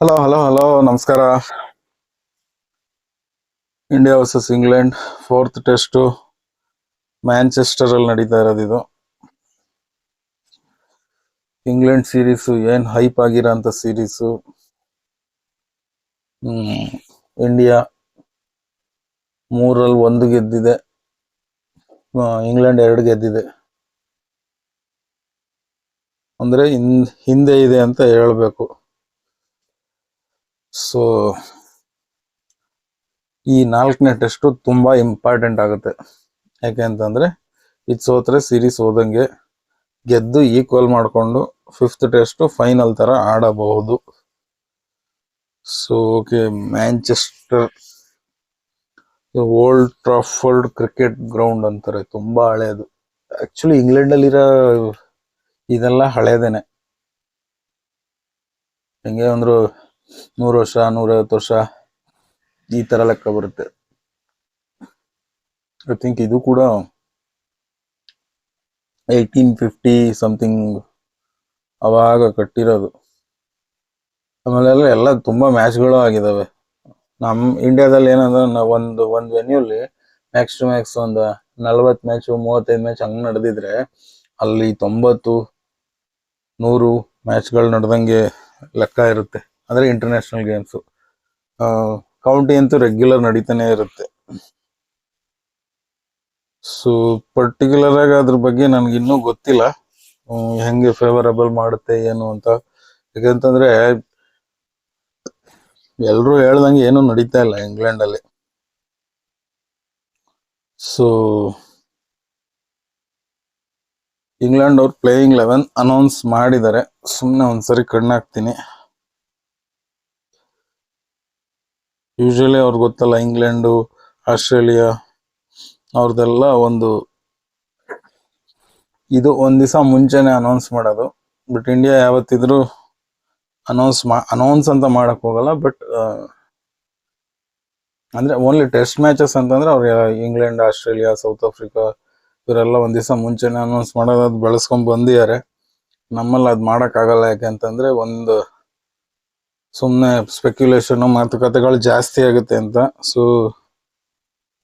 Hello hello hello ನಮಸ್ಕಾರ. India versus England fourth test Manchester ಅಲ್ಲಿ ನಡೀತಾ ಇರೋದು ಇದು. ಇಂಗ್ಲೆಂಡ್ ಸೀರೀಸು ಏನ್ ಹೈಪ್ ಆಗಿರೋಂಥ ಸೀರೀಸು ಹ್ಮ್ ಇಂಡಿಯಾ ಮೂರಲ್ಲಿ ಒಂದು ಗೆದ್ದಿದೆ. ಇಂಗ್ಲೆಂಡ್ ಎರಡು ಗೆದ್ದಿದೆ. ಅಂದ್ರೆ ಹಿಂದೆ ಇದೆ ಅಂತ ಹೇಳ್ಬೇಕು. ಸೊ ಈ ನಾಲ್ಕನೇ ಟೆಸ್ಟ್ ತುಂಬಾ ಇಂಪಾರ್ಟೆಂಟ್ ಆಗುತ್ತೆ. ಯಾಕೆ ಅಂತಂದ್ರೆ, ಇದು ಸೋತ್ರೆ ಸೀರೀಸ್ ಹೋದಂಗೆ ಗೆದ್ದು ಈಕ್ವಲ್ ಮಾಡಿಕೊಂಡು ಫಿಫ್ತ್ ಟೆಸ್ಟ್ ಫೈನಲ್ ತರ ಆಡಬಹುದು. So okay Manchester Old Trafford cricket ground ಅಂತಾರೆ. ತುಂಬಾ ಹಳೇದು. ಆ್ಯಕ್ಚುಲಿ ಇಂಗ್ಲೆಂಡ್ ಅಲ್ಲಿರೋ ಇದೆಲ್ಲ ಹಳೇದೇನೆ. ಹೆಂಗೆ ಅಂದ್ರು ನೂರು ವರ್ಷ, ನೂರೈವತ್ತು ವರ್ಷ ಈ ತರ ಲೆಕ್ಕ ಬರುತ್ತೆ. ಐ ಥಿಂಕ್ ಇದು ಕೂಡ ಏಯ್ಟೀನ್ ಫಿಫ್ಟಿ ಸಮಥಿಂಗ್ ಅವಾಗ ಕಟ್ಟಿರೋದು. ಆಮೇಲೆ ಎಲ್ಲ ತುಂಬಾ ಮ್ಯಾಚ್ಗಳು ಆಗಿದಾವೆ. ನಮ್ಮ ಇಂಡಿಯಾದಲ್ಲಿ ಏನಂದ್ರೆ ಒಂದು ಒಂದು ವೆನ್ಯೂಲಿ ಮ್ಯಾಕ್ಸ್ ಟು ಮ್ಯಾಕ್ಸ್ ಒಂದು ನಲ್ವತ್ ಮ್ಯಾಚ್ ಮೂವತ್ತೈದು ಮ್ಯಾಚ್ ಹಂಗ್ ನಡೆದಿದ್ರೆ ಅಲ್ಲಿ ತೊಂಬತ್ತು, ನೂರು ಮ್ಯಾಚ್ಗಳು ನಡೆದಂಗೆ ಲೆಕ್ಕ ಇರುತ್ತೆ. ಅಂದ್ರೆ ಇಂಟರ್ನ್ಯಾಷನಲ್ ಗೇಮ್ಸು ಕೌಂಟಿ ಅಂತೂ ರೆಗ್ಯುಲರ್ ನಡೀತಾನೆ ಇರುತ್ತೆ. ಸೊ ಪರ್ಟಿಕ್ಯುಲರ್ ಆಗಿ ಅದ್ರ ಬಗ್ಗೆ ನನಗೆ ಇನ್ನೂ ಗೊತ್ತಿಲ್ಲ. ಹೆಂಗೆ ಫೇವರಬಲ್ ಮಾಡುತ್ತೆ, ಏನು ಅಂತ. ಯಾಕಂತಂದ್ರೆ ಎಲ್ಲರೂ ಹೇಳ್ದಂಗೆ ಏನು ನಡೀತಾ ಇಲ್ಲ ಇಂಗ್ಲೆಂಡ್ ಅಲ್ಲಿ ಸೊ ಇಂಗ್ಲೆಂಡ್ ಅವ್ರು ಪ್ಲೇಯಿಂಗ್ ಲೆವೆನ್ ಅನೌನ್ಸ್ ಮಾಡಿದ್ದಾರೆ. ಸುಮ್ಮನೆ ಒಂದ್ಸರಿ ಕಣ್ಣಾಕ್ತೀನಿ ಯೂಶಲಿ ಅವ್ರಿಗೆ ಗೊತ್ತಲ್ಲ ಇಂಗ್ಲೆಂಡು ಆಸ್ಟ್ರೇಲಿಯಾ ಅವ್ರದ್ದೆಲ್ಲ ಒಂದು ಇದು ಒಂದು ದಿವಸ ಮುಂಚೆನೆ ಅನೌನ್ಸ್ ಮಾಡೋದು. ಬಟ್ ಇಂಡಿಯಾ ಯಾವತ್ತಿದ್ರು ಅನೌನ್ಸ್ ಮಾ ಅನೌನ್ಸ್ ಅಂತ ಮಾಡಕ್ ಹೋಗಲ್ಲ ಬಟ್ ಅಂದ್ರೆ ಓನ್ಲಿ ಟೆಸ್ಟ್ ಮ್ಯಾಚಸ್ ಅಂತಂದ್ರೆ ಅವ್ರು ಇಂಗ್ಲೆಂಡ್ ಆಸ್ಟ್ರೇಲಿಯಾ ಸೌತ್ ಆಫ್ರಿಕಾ ಇವರೆಲ್ಲ ಒಂದು ದಿವಸ ಮುಂಚೆನೆ ಅನೌನ್ಸ್ ಮಾಡೋದು, ಅದು ಬೆಳೆಸ್ಕೊಂಡು ಬಂದಿದ್ದಾರೆ ನಮ್ಮಲ್ಲಿ ಅದ್ ಮಾಡೋಕ್ಕಾಗಲ್ಲ ಯಾಕೆ ಅಂತಂದ್ರೆ ಒಂದು ಸುಮ್ನೆ ಸ್ಪೆಕ್ಯುಲೇಷನ್ ಮಾತುಕತೆಗಳು ಜಾಸ್ತಿ ಆಗುತ್ತೆ ಅಂತ. ಸೊ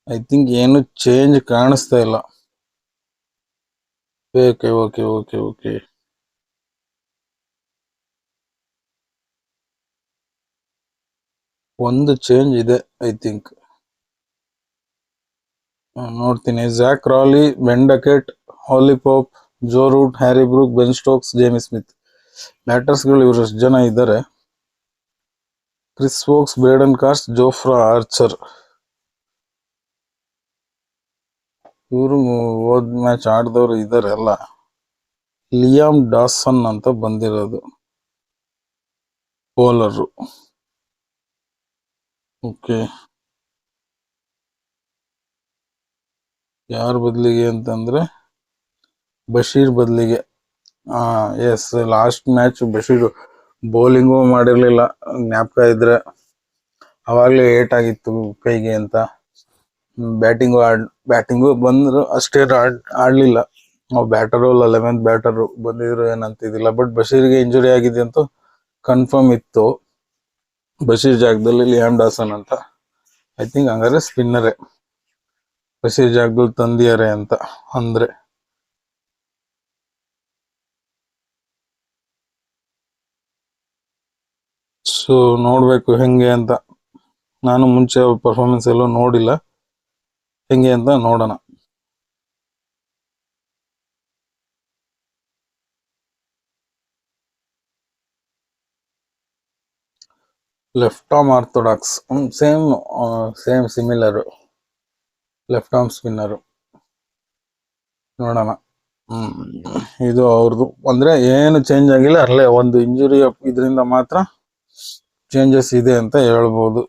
ಐ ಥಿಂಕ್ ಏನು ಚೇಂಜ್ ಕಾಣಿಸ್ತಾ ಇಲ್ಲ. ಓಕೆ ಓಕೆ ಓಕೆ ಓಕೆ ಒಂದು ಚೇಂಜ್ ಇದೆ ಐ ಥಿಂಕ್ ನೋಡ್ತೀನಿ. Zak Crawley Ben Duckett Ollie Pope Joe Root Harry Brook Ben Stokes Jamie Smith ಬ್ಯಾಟರ್ಸ್ಗಳು ಇವರು ಎಷ್ಟು ಜನ ಇದ್ದಾರೆ. ಕ್ರಿಸ್ ವೋಕ್ಸ್ ಬೇಡನ್ ಕಾಸ್ಟ್, ಜೋಫ್ರಾ ಆರ್ಚರ್. ಇವರು ಹೋದ್ ಮ್ಯಾಚ್ ಆಡಿದವರು ಎಲ್ಲ ಲಿಯಾಮ್ ಡಾಸನ್ ಅಂತ ಬಂದಿರೋದು. ಬೌಲರು. ಓಕೆ. ಯಾರ ಬದಲಿಗೆ ಅಂತಂದ್ರೆ, ಬಶೀರ್ ಬದಲಿಗೆ. Yes, last match Bashir bowling ಮಾಡಿರಲಿಲ್ಲ. ಜ್ಞಾಪಕ ಇದ್ರೆ ಅವಾಗಲೇ ಏಟ್ ಆಗಿತ್ತು ಕೈಗೆ ಅಂತ. ಬ್ಯಾಟಿಂಗು ಆಡ್, ಬ್ಯಾಟಿಂಗು ಬಂದರು ಅಷ್ಟೇ ಆಡ್, ಆಡಲಿಲ್ಲ. ನಾವು ಬ್ಯಾಟರು ಲೆವೆಂತ್ ಬ್ಯಾಟರು ಬಂದಿದ್ರು ಏನಂತಿದ್ದಿಲ್ಲ. ಬಟ್ ಬಶೀರ್ಗೆ ಇಂಜುರಿ ಆಗಿದೆ ಅಂತ ಕನ್ಫರ್ಮ್ ಇತ್ತು. ಬಶೀರ್ ಜಾಗದಲ್ಲಿ ಲಿಯಾಮ್ ಡಾಸನ್ ಅಂತ. ಐ ಥಿಂಕ್ ಹಂಗಾರೆ ಸ್ಪಿನ್ನರೇ ಬಶೀರ್ ಜಾಗದಲ್ಲಿ ತಂದಿಯಾರೆ ಅಂತ ಅಂದ್ರೆ. ಸೊ ನೋಡ್ಬೇಕು ಹೆಂಗೆ ಅಂತ. ನಾನು ಮುಂಚೆ ಪರ್ಫಾರ್ಮೆನ್ಸ್ ಎಲ್ಲೂ ನೋಡಿಲ್ಲ. ಹೆಂಗೆ ಅಂತ ನೋಡೋಣ. Left arm orthodox same same similar left arm spinner ನೋಡೋಣ. ಇದು ಅವ್ರದ್ದು ಅಂದ್ರೆ ಏನು ಚೇಂಜ್ ಆಗಿಲ್ಲ. ಅಲ್ಲೇ ಒಂದು ಇಂಜುರಿ ಇದರಿಂದ ಮಾತ್ರ ಚೇಂಜಸ್ ಇದೆ ಅಂತ ಹೇಳ್ಬೋದು.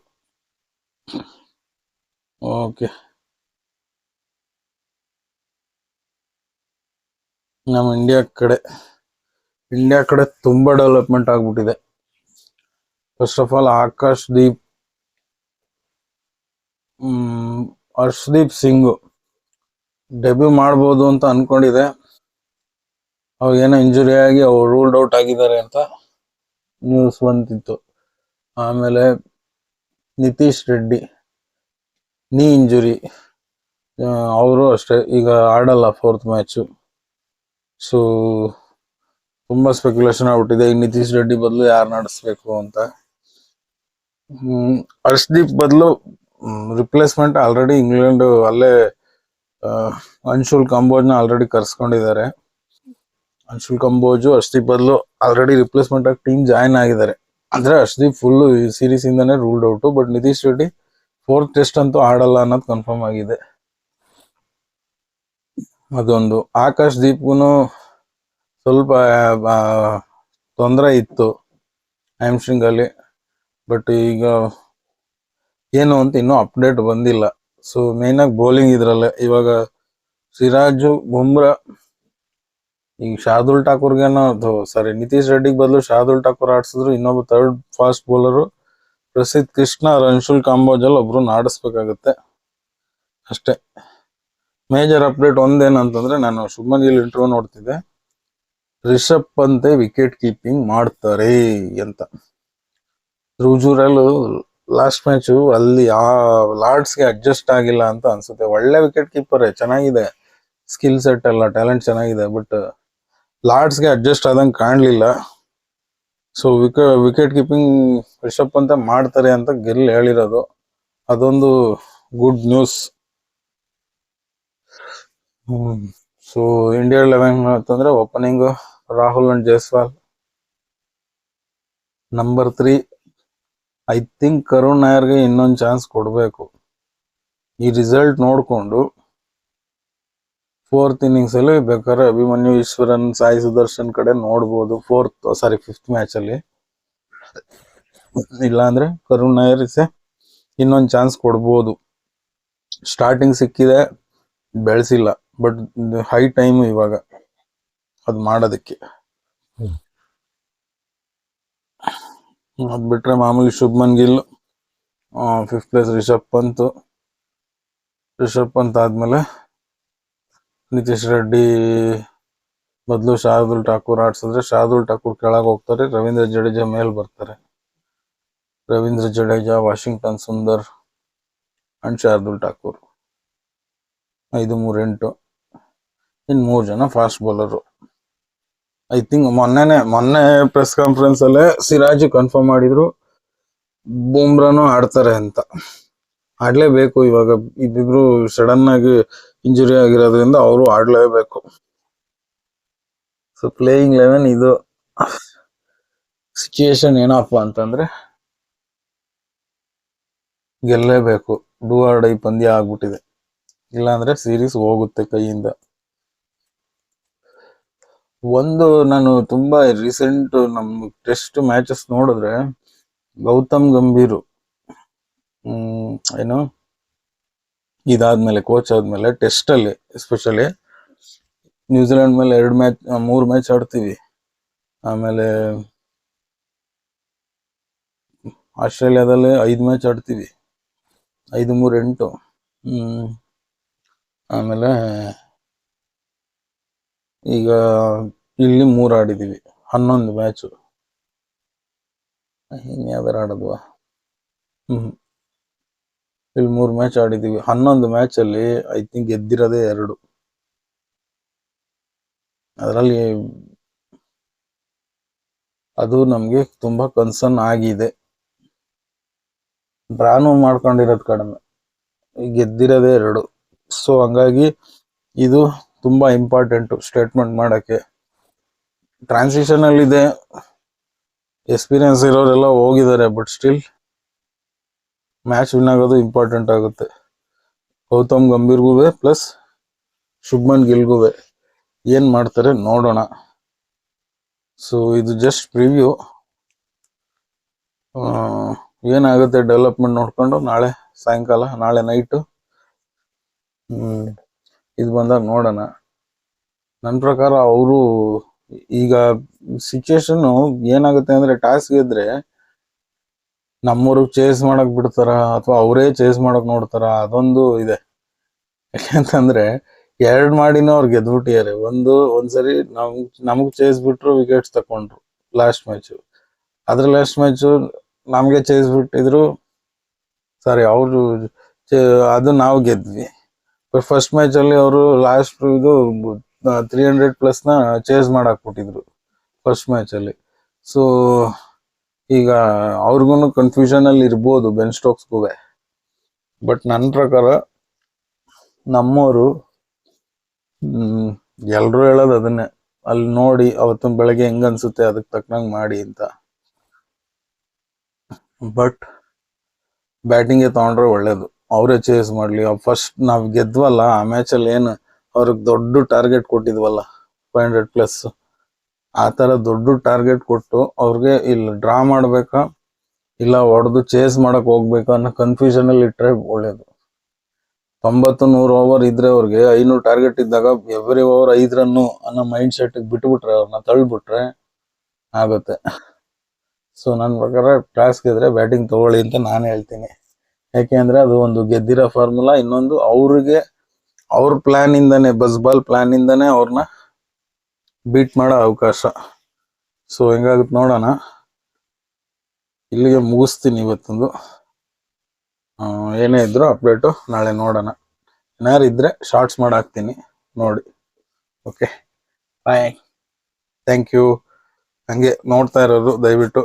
ಓಕೆ ನಮ್ಮ ಇಂಡಿಯಾ ಕಡೆ ಇಂಡಿಯಾ ಕಡೆ ತುಂಬಾ ಡೆವಲಪ್ಮೆಂಟ್ ಆಗ್ಬಿಟ್ಟಿದೆ. First of all Akash Deep Arshdeep Singh debut ಮಾಡ್ಬೋದು ಅಂತ ಅನ್ಕೊಂಡಿದೆ. ಅವಾಗ ಏನೋ ಇಂಜುರಿ ಆಗಿ ಅವ್ರು ರೂಲ್ಡ್ ಔಟ್ ಆಗಿದ್ದಾರೆ ಅಂತ ನ್ಯೂಸ್ ಬಂದಿತ್ತು ಆಮೇಲೆ ನಿತೀಶ್ ರೆಡ್ಡಿ, ನೀ ಇಂಜುರಿ ಅವರು ಅಷ್ಟೇ. ಈಗ ಆಡಲ್ಲ ಫೋರ್ತ್ ಮ್ಯಾಚು ಸೊ ತುಂಬ ಸ್ಪೆಕ್ಯುಲೇಷನ್ ಆಗ್ಬಿಟ್ಟಿದೆ. ಈ ನಿತೀಶ್ ರೆಡ್ಡಿ ಬದಲು ಯಾರು ನಡೆಸ್ಬೇಕು ಅಂತ. ಹರ್ಷದೀಪ್ ಬದಲು ರಿಪ್ಲೇಸ್ಮೆಂಟ್ ಆಲ್ರೆಡಿ ಇಂಗ್ಲೆಂಡ್ ಅಲ್ಲೇ ಅನ್ಶುಲ್ ಕಂಬೋಜ್ನ ಆಲ್ರೆಡಿ ಕರ್ಸ್ಕೊಂಡಿದ್ದಾರೆ. ಅನ್ಶುಲ್ ಕಂಬೋಜು, ಹರ್ಷದೀಪ್ ಬದಲು ಆಲ್ರೆಡಿ ರಿಪ್ಲೇಸ್ಮೆಂಟ್ ಆಗಿ ಟೀಮ್ ಜಾಯ್ನ್ ಆಗಿದ್ದಾರೆ. ಅಂದ್ರೆ ಹರ್ಷದೀಪ್ ಫುಲ್ ಈ ಸೀರೀಸ್ ಇಂದಾನೆ ruled out but Nitish Reddy fourth test ಅಂತೂ ಆಡಲ್ಲ ಅನ್ನೋದು ಕನ್ಫರ್ಮ್ ಆಗಿದೆ. ಅದೊಂದು. ಆಕಾಶ್ ದೀಪ್ಗೂ ಸ್ವಲ್ಪ ತೊಂದರೆ ಇತ್ತು ಹ್ಯಾಮ್ಸ್ಟ್ರಿಂಗ್ ಅಲ್ಲಿ ಬಟ್ ಈಗ ಏನು ಅಂತ ಇನ್ನೂ ಅಪ್ಡೇಟ್ ಬಂದಿಲ್ಲ. ಸೊ ಮೇನ್ ಆಗಿ ಬೌಲಿಂಗ್ ಇದ್ರಲ್ಲೇ. ಇವಾಗ ಸಿರಾಜು ಬುಮ್ರಾ ಈಗ ಶಾರ್ದುಲ್ ಠಾಕೂರ್ಗೇನೋ ಸಾರಿ ನಿತೀಶ್ ರೆಡ್ಡಿಗೆ ಬದಲು ಶಾರ್ದುಲ್ ಠಾಕೂರ್ ಆಡಿಸಿದ್ರು ಇನ್ನೊಬ್ಬ ಥರ್ಡ್ ಫಾಸ್ಟ್ ಬೌಲರು ಪ್ರಸಿದ್ಧ ಕೃಷ್ಣ ರನ್ಶುಲ್ ಕಾಂಬೋಜಲ್ಲಿ ಒಬ್ರು ಆಡಿಸ್ಬೇಕಾಗತ್ತೆ ಅಷ್ಟೇ. ಮೇಜರ್ ಅಪ್ಡೇಟ್ ಒಂದೇನಂತಂದ್ರೆ ನಾನು ಶುಭ್ಮನ್ ಗಿಲ್ ಇಂಟರ್ವ್ಯೂ ನೋಡ್ತಿದ್ದೆ. ರಿಷಬ್ ಪಂತೆ ವಿಕೆಟ್ ಕೀಪಿಂಗ್ ಮಾಡ್ತಾರೆ ಅಂತ. ರುಜುರಲ್ ಲಾಸ್ಟ್ ಮ್ಯಾಚು ಅಲ್ಲಿ ಆ ಲಾರ್ಡ್ಸ್ಗೆ ಅಡ್ಜಸ್ಟ್ ಆಗಿಲ್ಲ ಅಂತ ಅನ್ಸುತ್ತೆ. ಒಳ್ಳೆ ವಿಕೆಟ್ ಕೀಪರ್ ಚೆನ್ನಾಗಿದೆ. ಸ್ಕಿಲ್ ಸೆಟ್ ಎಲ್ಲ ಟ್ಯಾಲೆಂಟ್ ಚೆನ್ನಾಗಿದೆ ಬಟ್ ಲಾರ್ಡ್ಸ್ಗೆ ಅಡ್ಜಸ್ಟ್ ಆದಂಗೆ ಕಾಣಲಿಲ್ಲ. ಸೊ ವಿಕೆ ವಿಕೆಟ್ ಕೀಪಿಂಗ್ ರಿಷಬ್ ಪಂತ ಮಾಡ್ತಾರೆ ಅಂತ ಗೆಲ್ ಹೇಳಿರೋದು. ಅದೊಂದು good news so India eleven ಅಂತಂದ್ರೆ opening Rahul and Jaiswal number three I think Karun ನಾಯರ್ಗೆ ಇನ್ನೊಂದು ಚಾನ್ಸ್ ಕೊಡಬೇಕು. ಈ ರಿಸಲ್ಟ್ ನೋಡಿಕೊಂಡು ಫೋರ್ತ್ ಇನ್ನಿಂಗ್ಸ್ ಅಲ್ಲಿ ಬೇಕಾದ್ರೆ ಅಭಿಮನ್ಯು ಈಶ್ವರನ್ ಸಾಯಿ ಸುದರ್ಶನ್ ಕಡೆ ನೋಡ್ಬೋದು. ಫೋರ್ತ್ ಸಾರಿ ಫಿಫ್ತ್ ಮ್ಯಾಚ್ ಅಲ್ಲಿ. ಇಲ್ಲಾಂದ್ರೆ ಕರುಣ್ ನಾಯರ್ ಇಸೆ ಇನ್ನೊಂದು ಚಾನ್ಸ್ ಕೊಡ್ಬೋದು. ಸ್ಟಾರ್ಟಿಂಗ್ ಸಿಕ್ಕಿದೆ ಬೆಳೆಸಿಲ್ಲ ಬಟ್ ಹೈ ಟೈಮ್ ಇವಾಗ ಅದು ಮಾಡೋದಕ್ಕೆ. ಅದ್ ಬಿಟ್ರೆ ಮಾಮೂಲಿ ಶುಭ್ಮನ್ ಗಿಲ್ ಫಿಫ್ತ್ ಪ್ಲೇಸ್ ರಿಷಬ್ ಪಂತ್. ರಿಷಬ್ ಪಂತ್ ಆದ್ಮೇಲೆ ನಿತೀಶ್ ರೆಡ್ಡಿ ಬದಲು ಶಾರ್ದುಲ್ ಠಾಕೂರ್ ಆಡ್ಸಿದ್ರೆ ಶಾರ್ದುಲ್ ಠಾಕೂರ್ ಕೆಳಗೆ ಹೋಗ್ತಾರೆ, ರವೀಂದ್ರ ಜಡೇಜಾ ಮೇಲೆ ಬರ್ತಾರೆ. Ravindra Jadeja, Washington Sundar and Shardul Thakur. ಐದು, ಮೂರು, ಎಂಟು. ಇನ್ನು ಮೂರು ಜನ ಫಾಸ್ಟ್ ಬೌಲರು ಐ ಥಿಂಕ್ ಮೊನ್ನೆನೆ, ಮೊನ್ನೆ ಪ್ರೆಸ್ ಕಾನ್ಫರೆನ್ಸ್ ಅಲ್ಲೇ ಸಿರಾಜ್ ಕನ್ಫರ್ಮ್ ಮಾಡಿದ್ರು, ಬೂಮ್ರಾನು ಆಡ್ತಾರೆ ಅಂತ. ಆಡಲೇಬೇಕು ಇವಾಗ ಇಬ್ಬಿಬ್ರು ಸಡನ್ ಆಗಿ ಇಂಜುರಿ ಆಗಿರೋದ್ರಿಂದ ಅವರು ಆಡಲೇಬೇಕು. ಸೊ ಪ್ಲೇಯಿಂಗ್ ಲೆವೆನ್ ಇದು ಸಿಚುಯೇಷನ್ ಏನಪ್ಪ ಅಂತಂದ್ರೆ ಗೆಲ್ಲೇಬೇಕು. ಡೂ ಆರ್ ಡೈ ಪಂದ್ಯ ಆಗ್ಬಿಟ್ಟಿದೆ. ಇಲ್ಲಾಂದ್ರೆ ಸೀರೀಸ್ ಹೋಗುತ್ತೆ ಕೈಯಿಂದ. ಒಂದು ನಾನು ತುಂಬಾ ರೀಸೆಂಟ್ ನಮ್ಮ ಟೆಸ್ಟ್ ಮ್ಯಾಚಸ್ ನೋಡಿದ್ರೆ ಗೌತಮ್ ಗಂಭೀರ್ ಏನು? ಇದಾದ್ಮೇಲೆ ಕೋಚ್ ಆದ್ಮೇಲೆ ಟೆಸ್ಟ್ ಅಲ್ಲಿ ಎಸ್ಪೆಷಲಿ ನ್ಯೂಜಿಲೆಂಡ್ ಮೇಲೆ ಎರಡು ಮ್ಯಾಚ್ ಮೂರು ಮ್ಯಾಚ್ ಆಡ್ತೀವಿ. ಆಮೇಲೆ ಆಸ್ಟ್ರೇಲಿಯಾದಲ್ಲಿ ಐದು ಮ್ಯಾಚ್ ಆಡ್ತೀವಿ. ಐದು, ಮೂರು, ಎಂಟು. ಆಮೇಲೆ ಈಗ ಇಲ್ಲಿ ಮೂರು ಆಡಿದ್ದೀವಿ ಹನ್ನೊಂದು ಮ್ಯಾಚು ಇನ್ ಯಾವ್ದಾರು ಹ್ಮ್. ಇಲ್ಲಿ ಮೂರು ಮ್ಯಾಚ್ ಆಡಿದ್ದೀವಿ ಹನ್ನೊಂದು ಮ್ಯಾಚ್ ಅಲ್ಲಿ ಐ ಥಿಂಕ್ ಗೆದ್ದಿರೋದೇ ಎರಡು. ಅದರಲ್ಲಿ ಅದು ನಮಗೆ ತುಂಬಾ ಕನ್ಸರ್ನ್ ಆಗಿದೆ. ಡ್ರಾನು ಮಾಡ್ಕೊಂಡಿರೋದು ಕಡಿಮೆ. ಗೆದ್ದಿರೋದೇ ಎರಡು. ಸೊ ಹಂಗಾಗಿ ಇದು ತುಂಬಾ ಇಂಪಾರ್ಟೆಂಟ್ ಸ್ಟೇಟ್ಮೆಂಟ್ ಮಾಡಕ್ಕೆ. ಟ್ರಾನ್ಸಿಷನ್ ಅಲ್ಲಿ ಇದೆ ಎಕ್ಸ್ಪೀರಿಯನ್ಸ್ ಇರೋರೆಲ್ಲ ಹೋಗಿದ್ದಾರೆ ಬಟ್ ಸ್ಟಿಲ್ ಮ್ಯಾಚ್ ವಿನ್ ಆಗೋದು ಇಂಪಾರ್ಟೆಂಟ್ ಆಗುತ್ತೆ. ಗೌತಮ್ ಗಂಭೀರ್ಗೂ ಪ್ಲಸ್ ಶುಭ್ಮನ್ ಗಿಲ್ಗೂ ಏನ್ ಮಾಡ್ತಾರೆ ನೋಡೋಣ. ಸೊ ಇದು ಜಸ್ಟ್ ಪ್ರಿವ್ಯೂ ಏನಾಗುತ್ತೆ ಡೆವಲಪ್ಮೆಂಟ್ ನೋಡ್ಕೊಂಡು ನಾಳೆ ಸಾಯಂಕಾಲ, ನಾಳೆ ನೈಟು ಇದು ಬಂದಾಗ ನೋಡೋಣ. ನನ್ನ ಪ್ರಕಾರ ಅವರು ಈಗ ಸಿಚುವೇಶನ್ನು ಏನಾಗುತ್ತೆ ಅಂದ್ರೆ ಟಾಸ್ಕ್ ಗೆದ್ರೆ ನಮ್ಮೂರಿಗೆ ಚೇಸ್ ಮಾಡಕ್ ಬಿಡ್ತಾರ ಅಥವಾ ಅವರೇ ಚೇಸ್ ಮಾಡಕ್ ನೋಡ್ತಾರ ಅದೊಂದು ಇದೆ. ಯಾಕೆಂತಂದ್ರೆ ಎರಡ್ ಮಾಡಿನೂ ಅವ್ರು ಗೆದ್ಬಿಟ್ಟಿದ್ದಾರೆ. ಒಂದು, ಒಂದ್ಸರಿ ನಮ್, ನಮಗ್ ಚೇಸ್ ಬಿಟ್ರು ವಿಕೆಟ್ಸ್ ತಕೊಂಡ್ರು ಲಾಸ್ಟ್ ಮ್ಯಾಚ್ ಅದ್ರ ಲಾಸ್ಟ್ ಮ್ಯಾಚ್ ನಮ್ಗೆ ಚೇಸ್ ಬಿಟ್ಟಿದ್ರು. ಸಾರಿ, ಅವರು ಅದು ನಾವು ಗೆದ್ವಿ. ಫಸ್ಟ್ ಮ್ಯಾಚ್ ಅಲ್ಲಿ ಅವರು ಲಾಸ್ಟ್ ಇದು ತ್ರೀ ಹಂಡ್ರೆಡ್ ಪ್ಲಸ್ನ ಚೇಸ್ ಮಾಡಾಕ್ಬಿಟ್ಟಿದ್ರು ಫಸ್ಟ್ ಮ್ಯಾಚ್ ಅಲ್ಲಿ. ಸೊ ಈಗ ಅವ್ರಿಗೂ ಕನ್ಫ್ಯೂಷನ್ ಅಲ್ಲಿ ಇರ್ಬೋದು ಬೆನ್ ಸ್ಟೋಕ್ಸ್ಗೂ ಬಟ್ ನನ್ನ ಪ್ರಕಾರ ನಮ್ಮವರು ಎಲ್ಲರೂ ಹೇಳೋದು ಅದನ್ನೇ. ಅಲ್ಲಿ ನೋಡಿ ಅವತ್ತಿನ ಬೆಳಗ್ಗೆ ಹೆಂಗ್ ಅನ್ಸುತ್ತೆ ಅದಕ್ಕೆ ತಕ್ಕನಂಗ್ ಮಾಡಿ ಅಂತ. ಬಟ್ ಬ್ಯಾಟಿಂಗ್ಗೆ ತಗೊಂಡ್ರೆ ಒಳ್ಳೇದು. ಅವರೇ ಚೇಸ್ ಮಾಡ್ಲಿ. ಫಸ್ಟ್ ನಾವು ಗೆದ್ವಲ್ಲ, ಆ ಮ್ಯಾಚ್ ಅಲ್ಲಿ ಏನು ಅವ್ರಿಗೆ ದೊಡ್ಡ ಟಾರ್ಗೆಟ್ ಕೊಟ್ಟಿದ್ವಲ್ಲ ಫೈವ್ ಹಂಡ್ರೆಡ್ ಪ್ಲಸ್ ಆ ತರ ದೊಡ್ಡ ಟಾರ್ಗೆಟ್ ಕೊಟ್ಟು ಅವ್ರಿಗೆ ಇಲ್ಲಿ ಡ್ರಾ ಮಾಡಬೇಕಾ? ಇಲ್ಲ ಹೊಡೆದು ಚೇಸ್ ಮಾಡಕ್ ಹೋಗ್ಬೇಕಾ ಅನ್ನೋ ಕನ್ಫ್ಯೂಷನ್ ಅಲ್ಲಿ ಇಟ್ರೆ ಒಳ್ಳೇದು. ತೊಂಬತ್ತು ನೂರು ಓವರ್ ಇದ್ರೆ ಅವ್ರಿಗೆ ಐನೂರು ಟಾರ್ಗೆಟ್ ಇದ್ದಾಗ ಎವ್ರಿ ಓವರ್ ಐದ್ ರನ್ನು ಅನ್ನೋ ಮೈಂಡ್ ಸೆಟ್ ಬಿಟ್ಬಿಟ್ರೆ ಅವ್ರನ್ನ ತಳ್ಬಿಟ್ರೆ ಆಗುತ್ತೆ. ಸೊ ನನ್ನ ಪ್ರಕಾರ ಟಾಸ್ ಇದ್ರೆ ಬ್ಯಾಟಿಂಗ್ ತಗೊಳ್ಳಿ ಅಂತ ನಾನು ಹೇಳ್ತೀನಿ. ಯಾಕೆಂದ್ರೆ ಅದು ಒಂದು ಗೆದ್ದಿರೋ ಫಾರ್ಮುಲಾ ಇನ್ನೊಂದು ಅವ್ರಿಗೆ ಅವ್ರ ಪ್ಲಾನ್ ಇಂದಾನೆ ಬಸ್ ಬಾಲ್ ಪ್ಲಾನ್ ಇಂದಾನೆ ಅವ್ರನ್ನ ಬೀಟ್ ಮಾಡೋ ಅವಕಾಶ. ಸೊ ಹೆಂಗಾಗುತ್ತೆ ನೋಡೋಣ. ಇಲ್ಲಿಗೆ ಮುಗಿಸ್ತೀನಿ ಇವತ್ತೊಂದು. ಏನೇ ಇದ್ರೂ ಅಪ್ಡೇಟು ನಾಳೆ ನೋಡೋಣ. ಏನಾರು ಇದ್ರೆ ಶಾರ್ಟ್ಸ್ ಮಾಡಾಕ್ತೀನಿ ನೋಡಿ. ಓಕೆ ಬಾಯ್ ಥ್ಯಾಂಕ್ ಯು ಹಂಗೆ ನೋಡ್ತಾ ಇರೋರು ದಯವಿಟ್ಟು.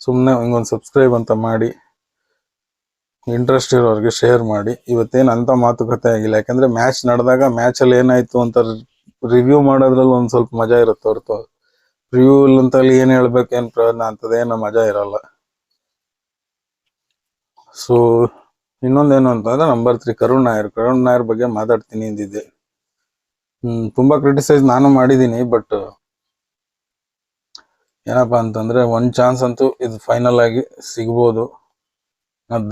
ಸುಮ್ಮನೆ ಹಿಂಗೊಂದು ಸಬ್ಸ್ಕ್ರೈಬ್ ಅಂತ ಮಾಡಿ. ಇಂಟ್ರೆಸ್ಟ್ ಇರೋರಿಗೆ ಶೇರ್ ಮಾಡಿ. ಇವತ್ತೇನು ಅಂಥ ಮಾತುಕತೆ ಆಗಿಲ್ಲ. ಯಾಕಂದ್ರೆ ಮ್ಯಾಚ್ ನಡೆದಾಗ ಮ್ಯಾಚಲ್ಲಿ ಏನಾಯ್ತು ಅಂತ ರಿವ್ಯೂ ಮಾಡೋದ್ರಲ್ಲಿ ಒಂದ್ ಸ್ವಲ್ಪ ಮಜಾ ಇರುತ್ತೆ ಹೊರತು. ರಿವ್ಯೂ ಅಂತಲ್ಲಿ ಏನ್ ಹೇಳ್ಬೇಕು, ಏನ್ ಪ್ರಯೋಜನ ಅಂತದೇನು ಮಜಾ ಇರಲ್ಲ. ಸೊ ಇನ್ನೊಂದೇನು ಅಂತಂದ್ರೆ ನಂಬರ್ ತ್ರೀ ಕರುಣ್ ನಾಯರ್ ಕರುಣ್ ನಾಯರ್ ಬಗ್ಗೆ ಮಾತಾಡ್ತೀನಿ ಅಂದಿದ್ದೆ. ಹ್ಮ್, ತುಂಬಾ ಕ್ರಿಟಿಸೈಸ್ ನಾನು ಮಾಡಿದೀನಿ ಬಟ್ ಏನಪ್ಪಾ ಅಂತಂದ್ರೆ ಒಂದ್ ಚಾನ್ಸ್ ಅಂತೂ ಇದು ಫೈನಲ್ ಆಗಿ ಸಿಗ್ಬೋದು.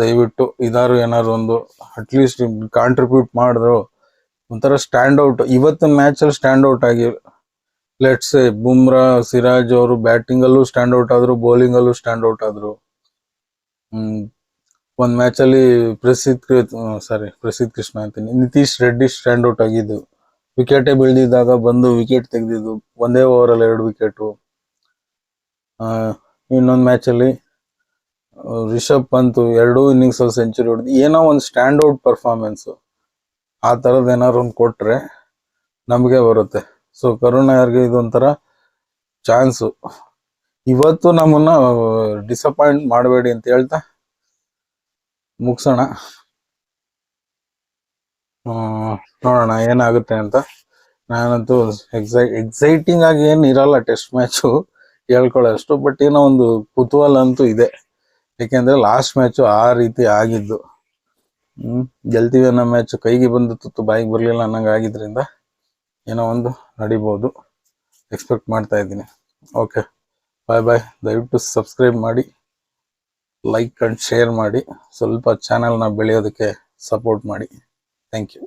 ದಯವಿಟ್ಟು ಇದಾರು ಏನಾದ್ರು ಒಂದು ಅಟ್ಲೀಸ್ಟ್ ಕಾಂಟ್ರಿಬ್ಯೂಟ್ ಮಾಡಿದ್ರು. ಒಂಥರ ಸ್ಟ್ಯಾಂಡ್ ಔಟ್ ಇವತ್ತಿನ ಮ್ಯಾಚ್ ಅಲ್ಲಿ ಸ್ಟ್ಯಾಂಡ್ ಔಟ್ ಆಗಿ ಲೆಟ್ಸ್ ಬುಮ್ರಾ, ಸಿರಾಜ್ ಅವರು ಬ್ಯಾಟಿಂಗ್ ಅಲ್ಲೂ ಸ್ಟ್ಯಾಂಡ್ ಔಟ್ ಆದ್ರು ಬೌಲಿಂಗ್ ಅಲ್ಲೂ ಸ್ಟ್ಯಾಂಡ್ ಔಟ್ ಆದ್ರು. ಹ್ಮ್, ಒಂದ್ ಮ್ಯಾಚ್ ಅಲ್ಲಿ ಪ್ರಸಿದ್ಧ ಸಾರಿ ಪ್ರಸಿದ್ಧ ಕೃಷ್ಣ ಅಂತೀನಿ. ನಿತೀಶ್ ರೆಡ್ಡಿ ಸ್ಟ್ಯಾಂಡ್ ಔಟ್ ಆಗಿದ್ದು. ವಿಕೆಟೇ ಬೀಳ್ದಿದ್ದಾಗ ಬಂದು ವಿಕೆಟ್ ತೆಗೆದಿದ್ದು. ಒಂದೇ ಓವರ್ ಅಲ್ಲಿ ಎರಡು ವಿಕೆಟ್ ಇನ್ನೊಂದ್ ಮ್ಯಾಚ್ ಅಲ್ಲಿ ರಿಷಬ್ ಪಂತ್ ಎರಡೂ ಇನ್ನಿಂಗ್ಸ್ ಅಲ್ಲಿ ಸೆಂಚುರಿ ಹೊಡೆದು ಏನೋ ಒಂದು ಸ್ಟ್ಯಾಂಡ್ ಔಟ್ ಪರ್ಫಾರ್ಮೆನ್ಸ್ ಆ ಥರದ್ದು ಏನಾದ್ರು ಒಂದು ಕೊಟ್ಟರೆ ನಮಗೆ ಬರುತ್ತೆ. ಸೊ ಕರುಣಾರ್ಗೆ ಇದೊಂಥರ ಚಾನ್ಸು ಇವತ್ತು ನಮ್ಮನ್ನ ಡಿಸಪಾಯಿಂಟ್ ಮಾಡಬೇಡಿ ಅಂತ ಹೇಳ್ತಾ ಮುಗಿಸೋಣ. ನೋಡೋಣ ಏನಾಗುತ್ತೆ ಅಂತ. ನಾನಂತೂ ಎಕ್ಸೈ ಎಕ್ಸೈಟಿಂಗ್ ಆಗಿ ಏನು ಇರಲ್ಲ ಟೆಸ್ಟ್ ಮ್ಯಾಚು ಹೇಳ್ಕೊಳ್ಳೋಷ್ಟು ಬಟ್ ಏನೋ ಒಂದು ಕುತೂಹಲ ಅಂತೂ ಇದೆ. ಏಕೆಂದರೆ ಲಾಸ್ಟ್ ಮ್ಯಾಚು ಆ ರೀತಿ ಆಗಿದ್ದು. ಹ್ಮ್. ಗೆಲ್ತೀವಿ ಅನ್ನೋ ಮ್ಯಾಚ್ ಕೈಗೆ ಬಂದು ತುತ್ತು ಬಾಯಿಗೆ ಬರ್ಲಿಲ್ಲ ಅನ್ನಂಗ ಆಗಿದ್ರಿಂದ ಏನೋ ಒಂದು ನಡಿಬಹುದು ಎಕ್ಸ್ಪೆಕ್ಟ್ ಮಾಡ್ತಾ ಇದ್ದೀನಿ. ಓಕೆ ಬಾಯ್ ಬಾಯ್ ದಯವಿಟ್ಟು ಸಬ್ಸ್ಕ್ರೈಬ್ ಮಾಡಿ ಲೈಕ್ ಅಂಡ್ ಶೇರ್ ಮಾಡಿ. ಸ್ವಲ್ಪ ಚಾನೆಲ್ನ ಬೆಳೆಯೋದಕ್ಕೆ ಸಪೋರ್ಟ್ ಮಾಡಿ. Thank you